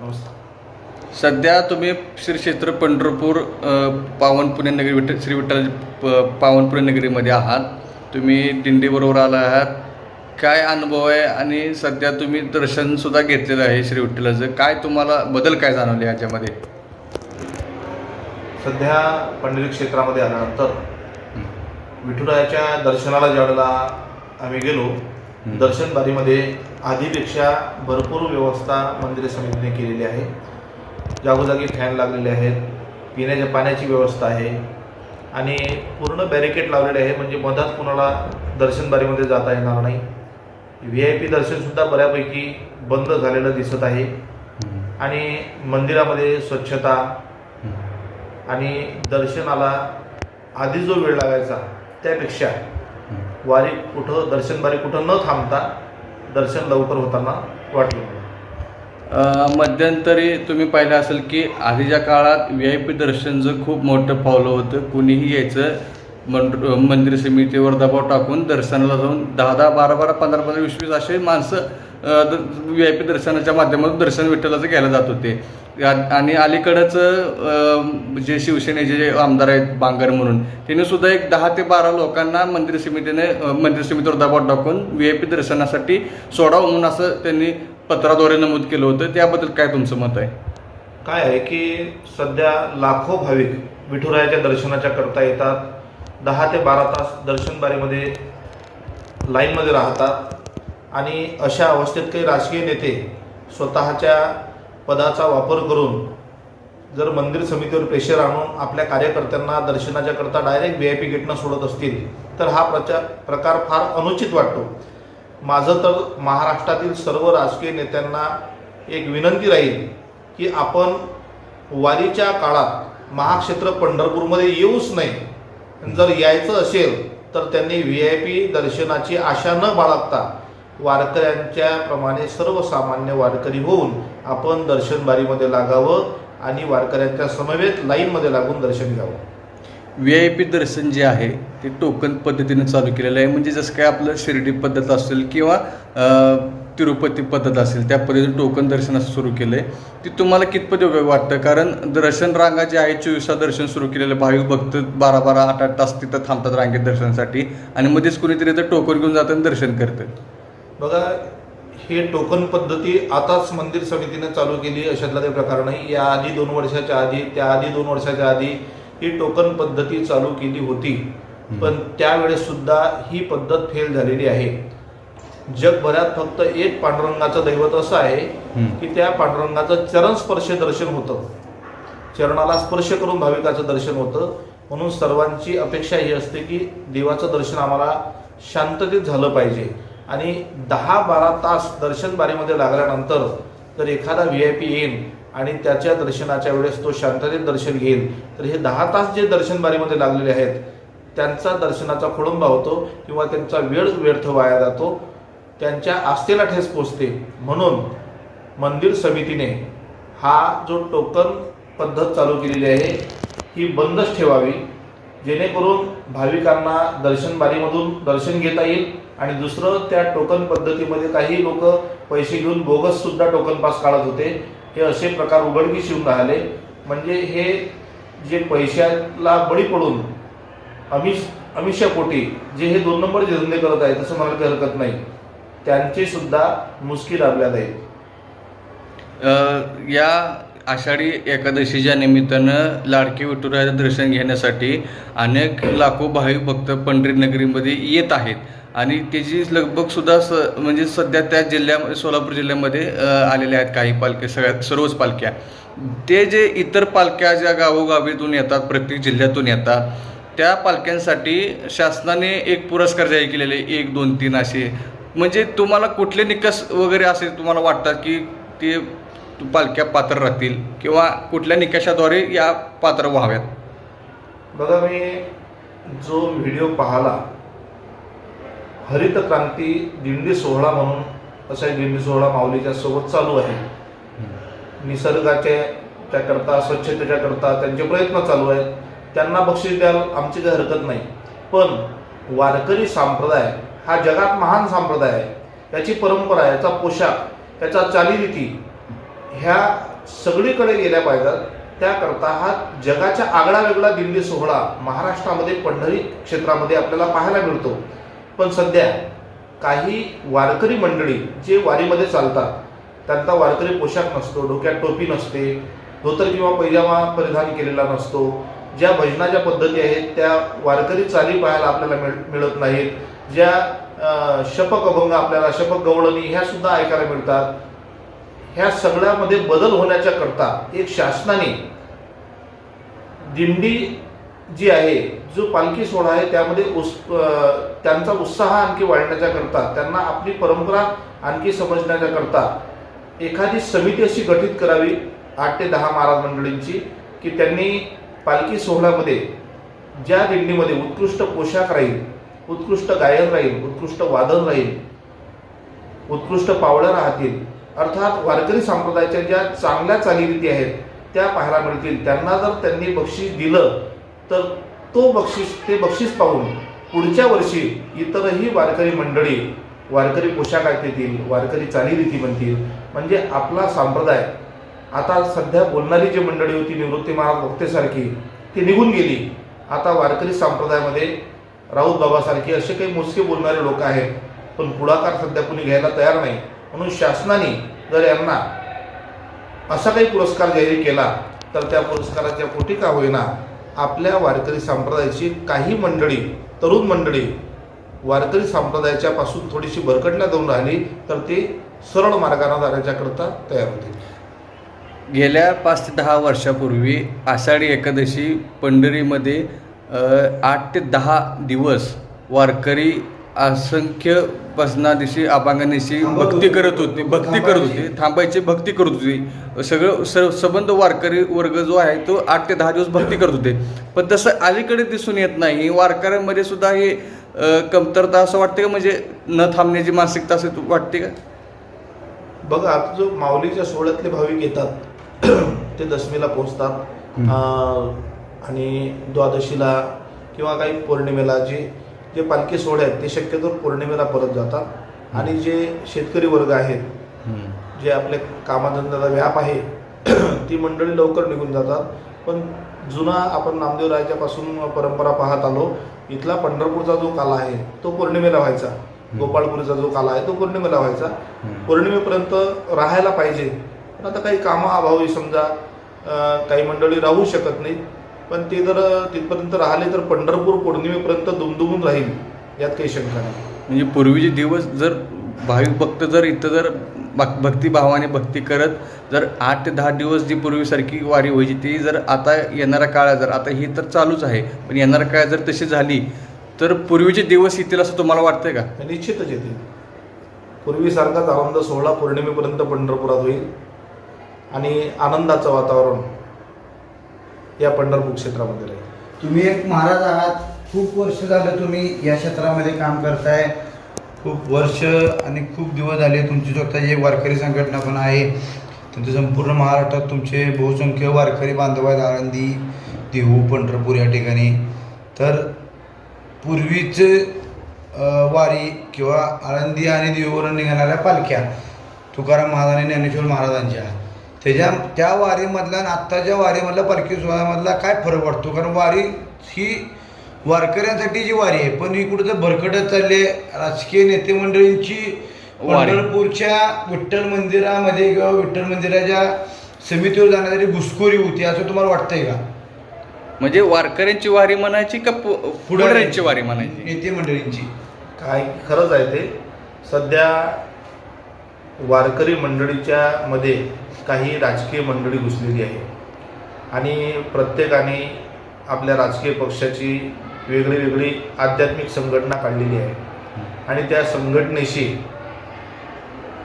नमस्कार. सध्या तुम्ही श्री क्षेत्र पंढरपूर अ, पावन पुणे नगरी विठ्ठल श्री विठ्ठल प- पावन पुणे नगरीमध्ये आहात. तुम्ही दिंडीबरोबर आला आहात. काय अनुभव आहे? आणि सध्या तुम्ही दर्शनसुद्धा घेतलेलं आहे श्री विठ्ठलाचं. काय तुम्हाला बदल काय जाणवले याच्यामध्ये? सध्या पंढरी क्षेत्रामध्ये आल्यानंतर विठुरायाच्या दर्शनाला ज्यावेळेला आम्ही गेलो दर्शन बारीमध्ये आधीपेक्षा भरपूर व्यवस्था मंदिर समितीने केलेली आहे. जागोजागी फॅन लागलेले आहेत. पिण्याच्या पाण्याची व्यवस्था आहे. आणि पूर्ण बॅरिकेड लावलेले आहे म्हणजे मधात कुणाला दर्शन बारीमध्ये जाता येणार नाही. व्ही आय पी दर्शनसुद्धा बऱ्यापैकी बंद झालेलं दिसत आहे. आणि मंदिरामध्ये स्वच्छता आणि दर्शनाला आधी जो वेळ लागायचा त्यापेक्षा वारी कुठं दर्शनबारी कुठं न थांबता दर्शन लवकर होताना वाटलं. मध्यंतरी तुम्ही पाहिलं असेल की आधीच्या काळात व्ही आय पी दर्शनचं खूप मोठं पावलं होतं कुणीही यायचं मंड मंदिर समितीवर दबाव टाकून दर्शनाला जाऊन दहा दहा बारा बारा पंधरा पंधरा वीस वीस असे माणसं व्ही आय पी दर्शनाच्या माध्यमातून दर्शन विठ्ठलाचं घ्यायला जात होते. आणि अलीकडंच जे शिवसेनेचे जे आमदार आहेत बांगर म्हणून त्यांनी सुद्धा एक दहा ते बारा लोकांना मंदिर समितीने मंदिर समितीवर दबाव टाकून व्ही आय पी दर्शनासाठी सोडावं म्हणून असं त्यांनी पत्राद्वारे नमूद केलं होतं. त्याबद्दल काय तुमचं मत आहे? काय आहे की सध्या लाखो भाविक विठुरायाच्या दर्शनाच्या करता येतात. दहा ते बारा तास दर्शनबारीमध्ये लाईनमध्ये राहतात. आणि अशा अवस्थेत काही राजकीय नेते स्वतःच्या पदाचा वापर करून जर मंदिर समितीवर प्रेशर आणून आपल्या कार्यकर्त्यांना दर्शनाच्या करता डायरेक्ट व्ही आय पी गेटनं सोडत असतील तर हा प्रचार प्रकार फार अनुचित वाटतो. माझं तर महाराष्ट्रातील सर्व राजकीय नेत्यांना एक विनंती राहील की आपण वारीच्या काळात महाक्षेत्र पंढरपूरमध्ये येऊच नाही. जर यायचं असेल तर त्यांनी व्ही आय पी दर्शनाची आशा न बाळगता वारकऱ्यांच्या प्रमाणे सर्वसामान्य वारकरी होऊन आपण दर्शनबारीमध्ये लागावं आणि वारकऱ्यांच्या समवेत लाईनमध्ये लागून दर्शन घ्यावं. व्ही आय पी दर्शन जे आहे ते टोकन पद्धतीने चालू केलेलं आहे. म्हणजे जसं काय आपलं शिर्डी पद्धत असेल किंवा तिरुपती पद्धत असेल त्या पद्धतीने टोकन दर्शन असं सुरू केलं आहे ते तुम्हाला कितपत योग्य वाटतं? कारण दर्शन रांगा जे आहे चोवीसा दर्शन सुरू केलेलं भाविक भक्त बारा बारा आठ आठ तास तिथं थांबतात रांगेत दर्शनासाठी. आणि मध्येच कुणीतरी तर टोकन घेऊन जातात आणि दर्शन करतात बघा हे टोकन पद्धती आताच मंदिर समितीने चालू केली अशातला काही प्रकार नाही. या आधी दोन वर्षाच्या आधी त्या आधी दोन वर्षाच्या आधी ही टोकन पद्धती चालू केली होती. पण त्यावेळेस सुद्धा ही पद्धत फेल झालेली आहे. जगभरात फक्त एक पांडुरंगाचं दैवत असं आहे. की त्या पांडुरंगाचं चरणस्पर्श दर्शन होतं. चरणाला स्पर्श करून भाविकाचं दर्शन होतं. म्हणून सर्वांची अपेक्षा ही असते की देवाचं दर्शन आम्हाला शांततेत झालं पाहिजे. आणि दहा बारा तास दर्शन बारीमध्ये लागल्यानंतर जर एखादा व्ही आय पी येईल आणि त्याच्या दर्शनाच्या वेळेस तो शांततेत दर्शन घेईल तर हे दहा तास जे दर्शन बारीमध्ये लागलेले आहेत त्यांचा दर्शनाचा खोळंबा होतो किंवा त्यांचा वेळ व्यर्थ वाया जातो त्यांच्या आस्थेला ठेस पोचते. म्हणून मंदिर समितीने हा जो टोकन पद्धत चालू केलेली आहे ही बंदच ठेवावी. जेणेकरून भाविकांना दर्शन बारीमधून दर्शन घेता येईल आणि दुसरं त्या टोकन पद्धतीमध्ये काही लोक पैसे घेऊन बोगस सुद्धा टोकन पास काढत होते. हे असे प्रकार उघडकीस येऊन राहिले. म्हणजे हे जे पैशाला बळी पडून अमिष अमिषापोटी जे हे दोन नंबरचे धंदे करत आहेत तसं म्हणायला काही हरकत नाही. त्यांची सुद्धा मुस्की आपल्याला जाईल. या आषाढी एकादशीच्या निमित्तानं लाडकी विठुरायाचं दर्शन घेण्यासाठी अनेक लाखो भाविक भक्त पंढरी नगरीमध्ये येत आहेत. आणि त्याची लगबग सुद्धा स म्हणजे सध्या त्या जिल्ह्या सोलापूर जिल्ह्यामध्ये आलेल्या आहेत काही पालख्या सगळ्या सर्वच पालख्या. ते जे इतर पालख्या ज्या गावोगावीतून येतात प्रत्येक जिल्ह्यातून येतात त्या पालख्यांसाठी शासनाने एक पुरस्कार जाहीर केलेले एक दोन तीन असे. म्हणजे तुम्हाला कुठले निकष वगैरे असे तुम्हाला वाटतात की ते पालख्या पात्र राहतील किंवा कुठल्या निकषाद्वारे या पात्र व्हाव्यात? बघा मी जो व्हिडिओ पाहिला हरित क्रांती दिंडी सोहळा म्हणून असा एक दिंडी सोहळा माऊलीच्या सोबत चालू आहे. निसर्गाचे त्याकरता स्वच्छतेच्या करता त्यांचे प्रयत्न चालू आहेत. त्यांना बक्षीस द्याल आमची काही हरकत नाही. पण वारकरी संप्रदाय हा जगात महान संप्रदाय आहे. त्याची परंपरा याचा पोशाख त्याचा चालीरीती ह्या सगळीकडे गेल्या पाहिजेत. त्याकरता हा जगाच्या आगळा वेगळा दिंडी सोहळा महाराष्ट्रामध्ये पंढरी क्षेत्रामध्ये आपल्याला पाहायला मिळतो. पण सध्या काही वारकरी मंडळी जे वारीमध्ये चालतात त्यांचा वारकरी पोशाख नसतो डोक्यात टोपी नसते धोतर किंवा पैजामा परिधान केलेला नसतो. ज्या भजनाच्या पद्धती आहेत त्या वारकरी चाली पाहायला आपल्याला मिळ मिळत नाहीत. ज्या शपक अभंग आपल्याला शपक गवळणी ह्या सुद्धा ऐकायला मिळतात. ह्या सगळ्यामध्ये बदल होण्याच्या करता एक शासनाने दिंडी जी आहे जो पालखी सोहळा आहे त्यामध्ये उस त्यांचा उत्साह आणखी वाढण्याच्या करता त्यांना आपली परंपरा आणखी समजण्याच्या करता एखादी समिती अशी गठीत करावी आठ ते दहा महाराज मंडळींची की त्यांनी पालखी सोहळ्यामध्ये ज्या दिंडीमध्ये उत्कृष्ट पोशाख राहील उत्कृष्ट गायन राहील उत्कृष्ट वादन राहील उत्कृष्ट पावळ्या राहतील अर्थात वारकरी संप्रदायाच्या ज्या चांगल्या चालीरीती आहेत त्या पाहायला मिळतील. त्यांना जर त्यांनी बक्षीस दिलं तर तो बक्षीस ते बक्षीस पाहून पुढच्या वर्षी इतरही वारकरी मंडळी वारकरी पोशाख येतील वारकरी चालीरीती बनतील. म्हणजे आपला संप्रदाय आता सध्या बोलणारी जी मंडळी होती निवृत्ती महाराज वक्तेसारखी ती निघून गेली. आता वारकरी संप्रदायामध्ये राऊत बाबासारखी असे काही मोजके बोलणारे लोक आहेत पण पुढाकार सध्या कुणी घ्यायला तयार नाही. म्हणून शासनाने जर यांना असा काही पुरस्कार जाहीर केला तर त्या पुरस्काराच्या पोटी का होईना आपल्या वारकरी संप्रदायाची काही मंडळी तरुण मंडळी वारकरी संप्रदायाच्या पासून थोडीशी भरकटल्या जाऊन राहिली तर ते सरळ मार्गाने जाण्याच्याकरता तयार होते. गेल्या पाच ते दहा वर्षापूर्वी आषाढी एकादशी पंढरीमध्ये आठ ते दहा दिवस वारकरी असंख्य बसनादिशी अभांगानिशी भक्ती करत होते भक्ती करत होते थांबायची भक्ती करत होते. सगळं स सबंध वारकरी वर्ग जो आहे तो आठ ते दहा दिवस भक्ती करत होते. पण तसं अलीकडे दिसून येत नाही. वारकऱ्यांमध्ये सुद्धा हे कमतरता असं वाटते का? म्हणजे न थांबण्याची मानसिकता असं वाटते का? बघा आता जो माऊलीच्या सोहळ्यातले भाविक येतात ते दशमीला पोहोचतात. आणि द्वादशीला किंवा काही पौर्णिमेला जे जे पालखी सोहळे आहेत ते शक्यतो पौर्णिमेला परत जातात. आणि जे शेतकरी वर्ग आहेत जे आपले कामाधंद्याचा व्याप आहे ती मंडळी लवकर निघून जातात. पण जुना आपण नामदेव रायाच्यापासून परंपरा पाहत आलो इथला पंढरपूरचा जो काला आहे तो पौर्णिमेला व्हायचा. गोपाळपुरीचा जो काला आहे तो पौर्णिमेला व्हायचा. पौर्णिमेपर्यंत राहायला पाहिजे. पण आता काही कामाअभावी समजा काही मंडळी राहू शकत नाहीत. पण ते जर तिथपर्यंत राहिले तर पंढरपूर पौर्णिमेपर्यंत दुमदुमून राहील यात काही शंका नाही. म्हणजे पूर्वीचे दिवस जर भाविक भक्त जर इथं जर भक- भक्तिभावाने भक्ती करत जर आठ ते दहा दिवस जी पूर्वीसारखी वारी व्हायची ती जर आता येणाऱ्या काळात जर आता ही तर चालूच आहे पण येणाऱ्या काळात जर तशी झाली तर पूर्वीचे दिवस येतील असं तुम्हाला वाटतंय का? निश्चितच येतील. पूर्वीसारखाच आनंद सोहळा पौर्णिमेपर्यंत पंढरपुरात होईल आणि आनंदाचं वातावरण. या पंढरपूर क्षेत्रामध्ये राहील. तुम्ही एक महाराज आहात. खूप वर्ष झालं तुम्ही या क्षेत्रामध्ये काम करताय. खूप वर्ष आणि खूप दिवस झाले तुमची स्वतःची एक वारकरी संघटना पण आहे. तुमचे संपूर्ण महाराष्ट्रात तुमचे बहुसंख्य वारकरी बांधव आहेत. आळंदी देहू पंढरपूर या ठिकाणी. तर पूर्वीच वारी किंवा आळंदी आणि देहूवरून निघाणाऱ्या पालख्या तुकाराम महाराज आणि ज्ञानेश्वर महाराजांच्या त्याच्या त्या वारीमधला आणि आत्ताच्या वारीमधला पालखी सोहळ्यामधला काय फरक वाटतो? कारण वारी ही वारकऱ्यांसाठी जी वारी आहे पण ही कुठं तर भरकटत चालली आहे. राजकीय नेते मंडळींची वारी. पंढरपूरच्या विठ्ठल मंदिरामध्ये किंवा विठ्ठल मंदिराच्या समितीवर जाण्यासाठी घुसखोरी होती असं तुम्हाला वाटतंय का? म्हणजे वारकऱ्यांची वारी म्हणायची का पु- पुढाऱ्यांची. वारी म्हणायची? नेते मंडळींची काय खरंच आहे ते. सध्या वारकरी मंडळीच्या मध्ये काही राजकीय मंडळी घुसलेली आहे. आणि प्रत्येकाने आपल्या राजकीय पक्षाची वेगळी वेगळी आध्यात्मिक संघटना काढलेली आहे. आणि त्या संघटनेशी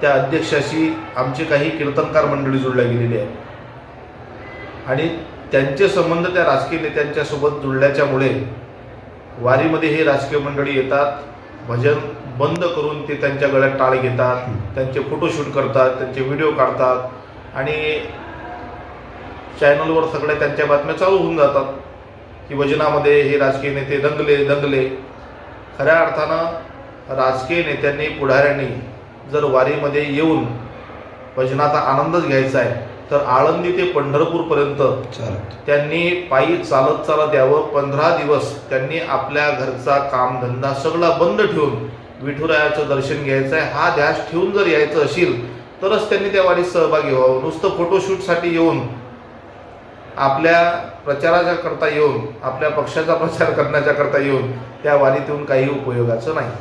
त्या अध्यक्षाशी आमची काही कीर्तनकार मंडळी जोडल्या गेलेली आहे आणि त्यांचे संबंध त्या राजकीय नेत्यांच्या सोबत जुळल्याच्यामुळे वारीमध्ये हे राजकीय मंडळी येतात भजन बंद करून ते त्यांच्या गळ्यात टाळ घेतात त्यांचे फोटोशूट करतात त्यांचे व्हिडिओ काढतात आणि चॅनलवर सगळ्या त्यांच्या बातम्या चालू होऊन जातात की भजनामध्ये हे राजकीय नेते दंगले दंगले. खऱ्या अर्थानं राजकीय नेत्यांनी पुढाऱ्यांनी जर वारीमध्ये येऊन भजनाचा आनंदच घ्यायचा आहे तर आळंदी ते पंढरपूरपर्यंत त्यांनी पायी चालत चालत यावं. पंधरा दिवस त्यांनी आपल्या घरचा कामधंदा सगळा बंद ठेवून विठुरायाचं दर्शन घ्यायचं आहे. हा ध्यास ठेवून जर यायचं असेल तरच त्यांनी त्या वारीत सहभागी व्हावं. नुसतं फोटोशूटसाठी येऊन आपल्या प्रचाराच्या करता येऊन आपल्या पक्षाचा प्रचार करण्याच्या करता येऊन त्या वारीतून काही उपयोगाचं नाही.